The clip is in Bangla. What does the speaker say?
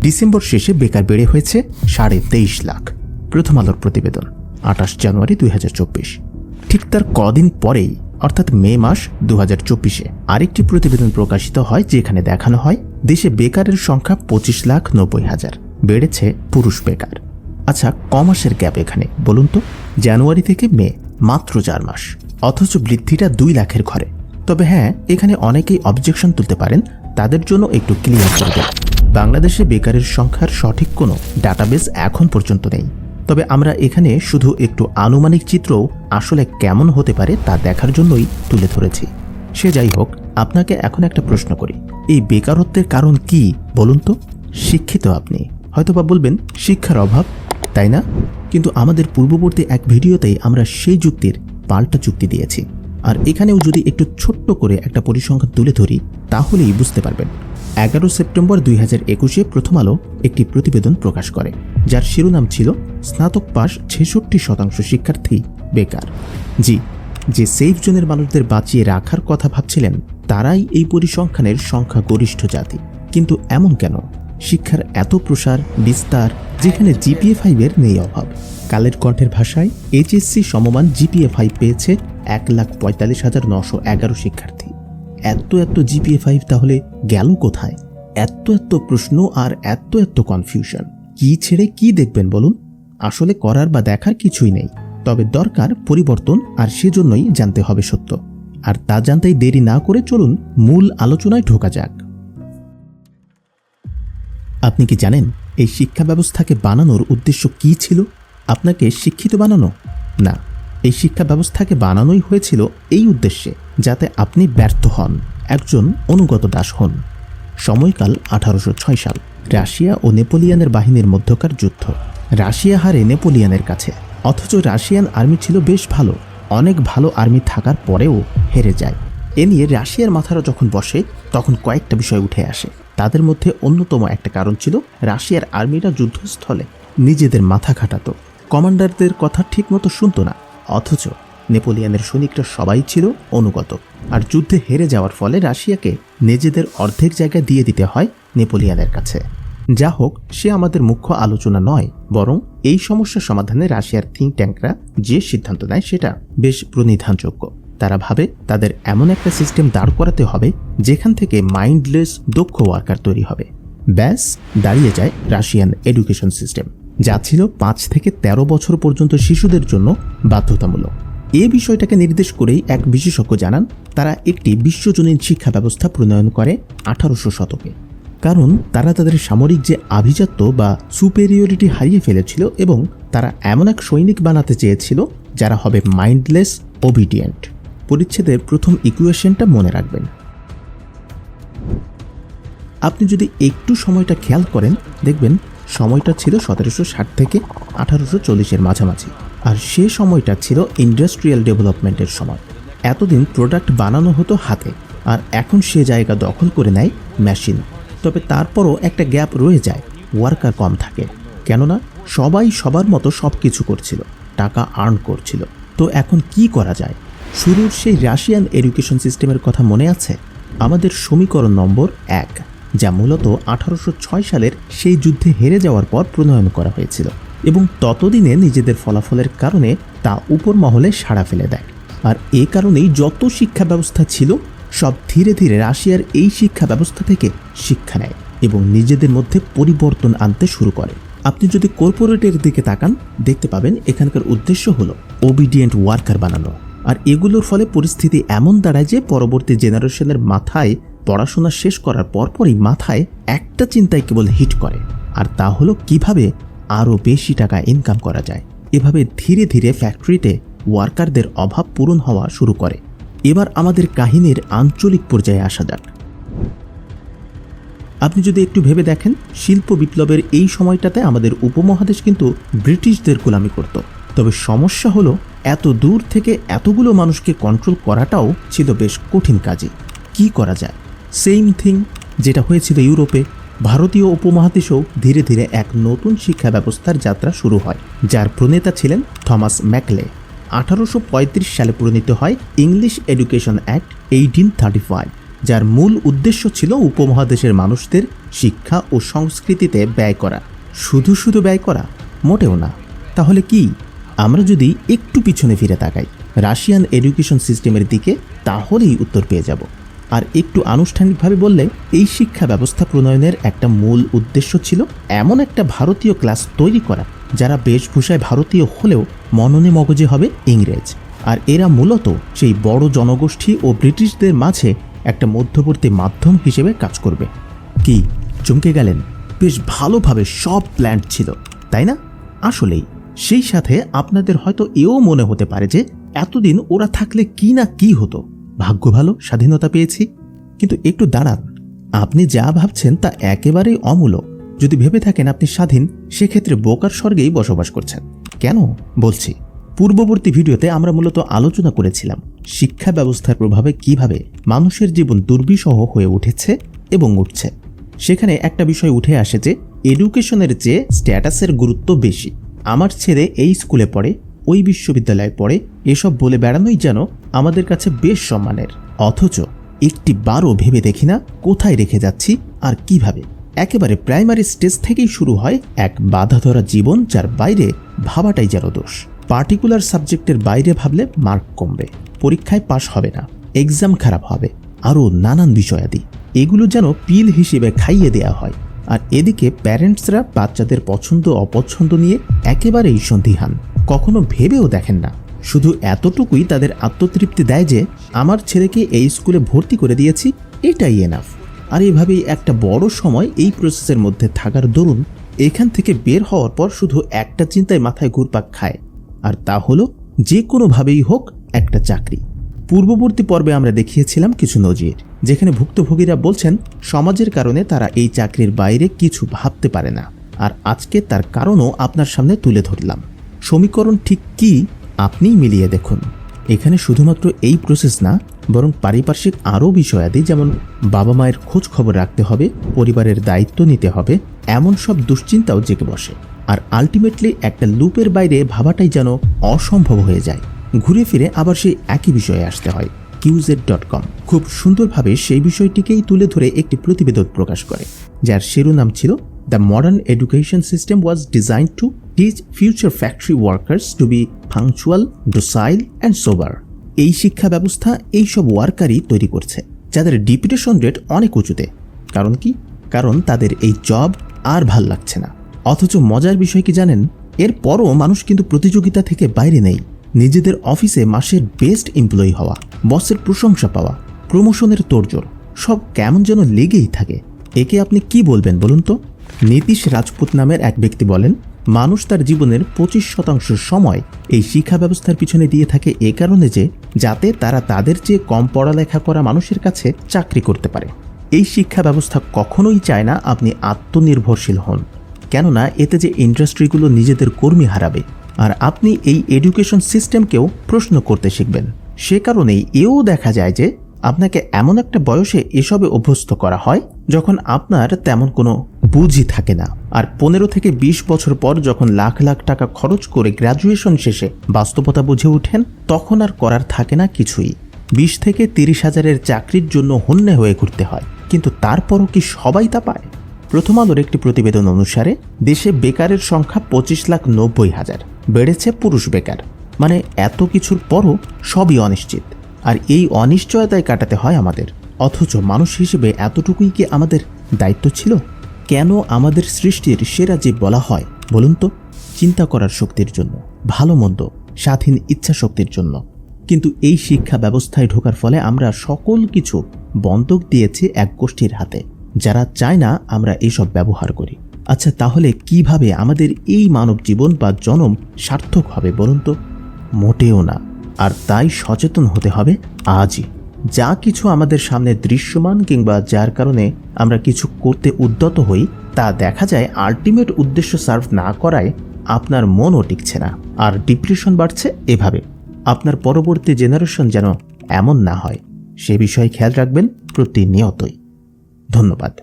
ডিসেম্বর শেষে বেকার বেড়ে হয়েছে সাড়ে তেইশ লাখ। প্রথম আলোর প্রতিবেদন, আঠাশ জানুয়ারি দুই হাজার চব্বিশ। ঠিক তার কদিন পরেই, অর্থাৎ মে মাস দু হাজার চব্বিশে, আরেকটি প্রতিবেদন প্রকাশিত হয় যেখানে দেখানো হয়, দেশে বেকারের সংখ্যা পঁচিশ লাখ নব্বই হাজার। বেড়েছে পুরুষ বেকার। আচ্ছা ক মাসের গ্যাপ এখানে, বলুন তো। জানুয়ারি থেকে মে, মাত্র চার মাস। অথচ বৃদ্ধিটা দুই লাখের ঘরে। তবে হ্যাঁ এখানে অনেকেই অবজেকশন তুলতে পারেন, তাদের জন্য একটু ক্লিয়ার করবে বাংলাদেশে বেকারের সংখ্যার সঠিক কোনো ডাটাবেস এখন পর্যন্ত নেই। তবে আমরা এখানে শুধু একটু আনুমানিক চিত্র আসলে কেমন হতে পারে তা দেখার জন্যই তুলে ধরেছি। সে যাই হোক, আপনাকে এখন একটা প্রশ্ন করি। এই বেকারত্বের কারণ কি বলুন তো? শিক্ষিত আপনি। হয়তোবা বলবেন, শিক্ষার অভাব, তাই না? কিন্তু আমাদের পূর্ববর্তী এক ভিডিওতেই আমরা সেই যুক্তির পাল্টা যুক্তি দিয়েছি। আর এখানেও যদি একটু ছোট্ট করে একটা পরিসংখ্যান তুলে ধরি, তাহলেই বুঝতে পারবেন। এগারো সেপ্টেম্বর দুই হাজার একুশে প্রথম আলো একটি প্রতিবেদন প্রকাশ করে, যার শিরোনাম ছিল স্নাতক পাস ছেষট্টি শতাংশ শিক্ষার্থী বেকার। জি, যে সেফ জোনের মানুষদের বাঁচিয়ে রাখার কথা ভাবছিলেন, তারাই এই পরিসংখ্যানের সংখ্যা গরিষ্ঠ জাতি। কিন্তু এমন কেন? শিক্ষার এত প্রসার, বিস্তার, যেখানে জিপিএ ফাইভের নেই অভাব। কালের কণ্ঠের ভাষায় এইচএসসি সমমান জিপিএ ফাইভ পেয়েছে এক লাখ পঁয়তাল্লিশ হাজার নশো এগারো শিক্ষার্থী। এত এত জিপিএ ফাইভ তাহলে গেল কোথায়? এত এত প্রশ্ন আর এত এত কনফিউশন কি ছেড়ে কি দেখবেন বলুন? আসলে করার বা দেখার কিছুই নেই। তবে দরকার পরিবর্তন আর সেজন্যই জানতে হবে সত্য। আর তা জানতেই দেরি না করে চলুন মূল আলোচনায় ঢোকা যাক। আপনি কি জানেন এই শিক্ষা ব্যবস্থাকে বানানোর উদ্দেশ্য কি ছিল? আপনাকে শিক্ষিত বানানো? না। এই শিক্ষা ব্যবস্থাকে বানানোই হয়েছিল এই উদ্দেশ্যে, যাতে আপনি ব্যর্থ হন। একজন অনুগত দাস হন। সময়কাল আঠারোশো ছয় সাল। রাশিয়া ও নেপোলিয়ানের বাহিনীর মধ্যকার যুদ্ধ। রাশিয়া হারে নেপোলিয়ানের কাছে। অথচ রাশিয়ান আর্মি ছিল বেশ ভালো। অনেক ভালো আর্মি থাকার পরেও হেরে যায়। এ নিয়ে রাশিয়ার মাথারা যখন বসে, তখন কয়েকটা বিষয় উঠে আসে। তাদের মধ্যে অন্যতম একটা কারণ ছিল, রাশিয়ার আর্মিরা যুদ্ধস্থলে নিজেদের মাথা খাটাতো। কমান্ডারদের কথা ঠিকমতো শুনতো না। অথচ নেপোলিয়ানের সৈনিকরা সবাই ছিল অনুগত। আর যুদ্ধে হেরে যাওয়ার ফলে রাশিয়াকে নিজেদের অর্ধেক জায়গা দিয়ে দিতে হয় নেপোলিয়ানের কাছে। যা হোক, সে আমাদের মুখ্য আলোচনা নয়, বরং এই সমস্যা সমাধানে রাশিয়ার থিঙ্ক ট্যাঙ্করা যে সিদ্ধান্ত নেয় সেটা বেশ প্রণিধানযোগ্য। তারা ভাবে তাদের এমন একটা সিস্টেম দাঁড় করাতে হবে, যেখান থেকে মাইন্ডলেস দক্ষ ওয়ার্কার তৈরি হবে। ব্যাস, দাঁড়িয়ে যায় রাশিয়ান এডুকেশন সিস্টেম যা ছিল পাঁচ থেকে ১৩ বছর পর্যন্ত শিশুদের জন্য বাধ্যতামূলক। এ বিষয়টাকে নির্দেশ করেই এক বিশেষজ্ঞ জানান, তারা একটি বিশ্বজনীন শিক্ষা ব্যবস্থা প্রণয়ন করে আঠারোশো শতকে। কারণ তারা তাদের সামরিক যে আভিজাত্য বা সুপেরিয়রিটি হারিয়ে ফেলেছিল এবং তারা এমন এক সৈনিক বানাতে চেয়েছিল যারা হবে মাইন্ডলেস ওবিডিয়েন্ট পরিচ্ছেদের প্রথম ইকুয়েশনটা মনে রাখবেন। আপনি যদি একটু সময়টা খেয়াল করেন, দেখবেন সময়টা ছিল সতেরোশো ষাট থেকে আঠারোশো চল্লিশের মাঝামাঝি। আর সে সময়টা ছিল ইন্ডাস্ট্রিয়াল ডেভেলপমেন্টের সময়। এতদিন প্রোডাক্ট বানানো হতো হাতে, আর এখন সে জায়গা দখল করে নেয় মেশিন তবে তারপরও একটা গ্যাপ রয়ে যায় ওয়ার্কার কম থাকে। কেননা, সবাই সবার মতো সব কিছু করছিল, টাকা আর্ন করছিল। তো এখন কি করা যায়? শুরুর সেই রাশিয়ান এডুকেশন সিস্টেমের কথা মনে আছে? আমাদের সমীকরণ নম্বর এক। যা মূলত আঠারোশো ছয় সালের সেই যুদ্ধে হেরে যাওয়ার পর প্রণয়ন করা হয়েছিল এবং ততদিনে নিজেদের ফলাফলের কারণে তা উপর মহলে সাড়া ফেলে দেয়। আর এ কারণেই যত শিক্ষা ব্যবস্থা ছিল, সব ধীরে ধীরে রাশিয়ার এই শিক্ষা ব্যবস্থা থেকে শিক্ষা নেয় এবং নিজেদের মধ্যে পরিবর্তন আনতে শুরু করে। আপনি যদি কর্পোরেটের দিকে তাকান, দেখতে পাবেন এখানকার উদ্দেশ্য হলো ওবিডিয়েন্ট ওয়ার্কার বানানো। আর এগুলোর ফলে পরিস্থিতি এমন দাঁড়ায় যে পরবর্তী জেনারেশনের মাথায় পড়াশোনা শেষ করার পরপরই মাথায় একটা চিন্তাই কেবল হিট করে, আর তা হলো কীভাবে আরও বেশি টাকা ইনকাম করা যায়। এভাবে ধীরে ধীরে ফ্যাক্টরিতে ওয়ার্কারদের অভাব পূরণ হওয়া শুরু করে। এবার আমাদের কাহিনীর আঞ্চলিক পর্যায়ে আসা যাক। আপনি যদি একটু ভেবে দেখেন, শিল্প বিপ্লবের এই সময়টাতে আমাদের উপমহাদেশ কিন্তু ব্রিটিশদের গোলামি করত। তবে সমস্যা হলো, এত দূর থেকে এতগুলো মানুষকে কন্ট্রোল করাটাও ছিল বেশ কঠিন কাজে। কি করা যায়? সেম থিং যেটা হয়েছিল ইউরোপে, ভারতীয় উপমহাদেশেও ধীরে ধীরে এক নতুন শিক্ষা ব্যবস্থার যাত্রা শুরু হয়, যার প্রণেতা ছিলেন থমাস ম্যাকলে। আঠারোশো পঁয়ত্রিশ সালে প্রণীত হয় English education act eighteen thirty five, যার মূল উদ্দেশ্য ছিল উপমহাদেশের মানুষদের শিক্ষা ও সংস্কৃতিতে ব্যয় করা। শুধু শুধু ব্যয় করা, মোটেও না। তাহলে কি? আমরা যদি একটু পিছনে ফিরে তাকাই, রাশিয়ান এডুকেশন সিস্টেমের দিকে, তাহলেই উত্তর পেয়ে যাব। আর একটু আনুষ্ঠানিকভাবে বললে, এই শিক্ষা ব্যবস্থা প্রণয়নের একটা মূল উদ্দেশ্য ছিল এমন একটা ভারতীয় ক্লাস তৈরি করা, যারা বেশভূষায় ভারতীয় হলেও মননে মগজে হবে ইংরেজ। আর এরা মূলত সেই বড় জনগোষ্ঠী ও ব্রিটিশদের মাঝে একটা মধ্যবর্তী মাধ্যম হিসেবে কাজ করবে। কি, চমকে গেলেন? বেশ ভালোভাবে সব প্ল্যান্ট ছিল, তাই না? আসলেই, সেই সাথে আপনাদের হয়তো এও মনে হতে পারে যে, এতদিন ওরা থাকলে কি না কি হতো। ভাগ্য ভালো, স্বাধীনতা পেয়েছি। কিন্তু একটু দাঁড়ান, আপনি যা ভাবছেন তা একেবারেই অমূলক যদি ভেবে থাকেন আপনি স্বাধীন, সেক্ষেত্রে বোকার স্বর্গেই বসবাস করছেন। কেন? বলছি, পূর্ববর্তী ভিডিওতে আমরা মূলত আলোচনা করেছিলাম শিক্ষা ব্যবস্থার প্রভাবে কীভাবে মানুষের জীবন দুর্বিষহ হয়ে উঠেছে এবং উঠছে। সেখানে একটা বিষয় উঠে আসে যে এডুকেশনের চেয়ে স্ট্যাটাসের গুরুত্ব বেশি। আমার ছেলে এই স্কুলে পড়ে ওই বিশ্ববিদ্যালয়ে পড়ে এসব বলে বেড়ানোই যেন আমাদের কাছে বেশ সম্মানের। অথচ একটি বারও ভেবে দেখি না কোথায় রেখে যাচ্ছি আর কীভাবে। একেবারে প্রাইমারি স্টেজ থেকেই শুরু হয় এক বাধা ধরা জীবন যার বাইরে ভাবাটাই যেন দোষ। পার্টিকুলার সাবজেক্টের বাইরে ভাবলে মার্ক কমবে, পরীক্ষায় পাশ হবে না, এক্সাম খারাপ হবে, আরও নানান বিষয়াদি। এগুলো যেন পিল হিসেবে খাইয়ে দেয়া হয়। আর এদিকে প্যারেন্টসরা বাচ্চাদের পছন্দ অপছন্দ নিয়ে একেবারেই সন্দিহান। কখনো ভেবেও দেখেন না। শুধু এতটুকুই তাদের আত্মতৃপ্তি দেয় যে, আমার ছেলেকে এই স্কুলে ভর্তি করে দিয়েছি, এটাই এনাফ আর এভাবেই একটা বড় সময় এই প্রসেসের মধ্যে থাকার দরুন, এখান থেকে বের হওয়ার পর শুধু একটা চিন্তায় মাথায় ঘুরপাক খায়। আর তা হলো, যে কোনোভাবেই হোক একটা চাকরি। পূর্ববর্তী পর্বে আমরা দেখিয়েছিলাম কিছু নজির, যেখানে ভুক্তভোগীরা বলছেন, সমাজের কারণে তারা এই চাকরির বাইরে কিছু ভাবতে পারে না। আর আজকে তার কারণও আপনার সামনে তুলে ধরলাম। সমীকরণ ঠিক কি? আপনিই মিলিয়ে দেখুন। এখানে শুধুমাত্র এই প্রসেস না, বরং পারিপার্শ্বিক আরও বিষয়াদি যেমন বাবা মায়ের খোঁজ খবর রাখতে হবে, পরিবারের দায়িত্ব নিতে হবে, এমন সব দুশ্চিন্তাও জেগে বসে। আর আলটিমেটলি একটা লুপের বাইরে ভাবাটাই যেন অসম্ভব হয়ে যায়। ঘুরে ফিরে আবার সেই একই বিষয়ে আসতে হয় কিউজেড ডট কম খুব সুন্দরভাবে সেই বিষয়টিকেই তুলে ধরে একটি প্রতিবেদন প্রকাশ করে, যার শিরোনাম ছিল the modern education system was design to teach future factory workers to be punctual docile and sober এই শিক্ষা ব্যবস্থা এইসব ওয়ার্কারই তৈরি করছে, যাদের ডিপুটেশন রেট অনেক উঁচুতে। কারণ কি? কারণ তাদের এই জব আর ভালো লাগছে না। অথচ মজার বিষয় কি জানেন? এরপরও মানুষ কিন্তু প্রতিযোগিতা থেকে বাইরে নেই। নিজেদের অফিসে মাসের বেস্ট এমপ্লয়ি হওয়া বসের প্রশংসা পাওয়া প্রমোশনের তোড়জোড়, সব কেমন যেন লেগেই থাকে। একে আপনি কি বলবেন বলুন তো? নীতিশ রাজপুত নামের এক ব্যক্তি বলেন, মানুষ তার জীবনের পঁচিশ শতাংশ সময় এই শিক্ষা ব্যবস্থার পিছনে দিয়ে থাকে এ কারণে যে, যাতে তারা তাদের চেয়ে কম পড়ালেখা করা মানুষের কাছে চাকরি করতে পারে। এই শিক্ষা ব্যবস্থা কখনোই চায় না আপনি আত্মনির্ভরশীল হন। কেননা এতে যে ইন্ডাস্ট্রিগুলো নিজেদের কর্মী হারাবে। আর আপনি এই এডুকেশন সিস্টেমকেও প্রশ্ন করতে শিখবেন। সে কারণেই এও দেখা যায় যে, আপনাকে এমন একটা বয়সে এসবে অভ্যস্ত করা হয় যখন আপনার তেমন কোনো বুঝই থাকে না। আর পনেরো থেকে ২০ বছর পর যখন লাখ লাখ টাকা খরচ করে গ্র্যাজুয়েশন শেষে বাস্তবতা বুঝে ওঠেন, তখন আর করার থাকে না কিছুই। বিশ থেকে তিরিশ হাজারের চাকরির জন্য হন্যে হয়ে ঘুরতে হয়। কিন্তু তারপরও কি সবাই তা পায়? প্রথম আলোর একটি প্রতিবেদন অনুসারে, দেশে বেকারের সংখ্যা পঁচিশ লাখ নব্বই হাজার। বেড়েছে পুরুষ বেকার। মানে এত কিছুর পরও সবই অনিশ্চিত। আর এই অনিশ্চয়তায় কাটাতে হয় আমাদের। অথচ মানুষ হিসেবে এতটুকুই কি আমাদের দায়িত্ব ছিল? কেন আমাদের সৃষ্টির সেরা জীব বলা হয়? বলুন তো। চিন্তা করার শক্তির জন্য, ভালো মন্দ, স্বাধীন ইচ্ছা শক্তির জন্য। কিন্তু এই শিক্ষা ব্যবস্থায় ঢোকার ফলে আমরা সকল কিছু বন্ধক দিয়েছি এক গোষ্ঠীর হাতে। যারা চায় না আমরা এইসব ব্যবহার করি। আচ্ছা তাহলে কীভাবে আমাদের এই মানব জীবন বা জনম সার্থক হবে বলুন তো? মোটেও না। আর তাই সচেতন হতে হবে আজই। যা কিছু আমাদের সামনে দৃশ্যমান কিংবা যার কারণে আমরা কিছু করতে উদ্যত হই, তা দেখা যায় আলটিমেট উদ্দেশ্য সার্ভ না করায় আপনার মনও টিকছে না। আর ডিপ্রেশন বাড়ছে এভাবে। আপনার পরবর্তী জেনারেশন যেন এমন না হয়। সে বিষয়ে খেয়াল রাখবেন প্রতিনিয়তই। ধন্যবাদ।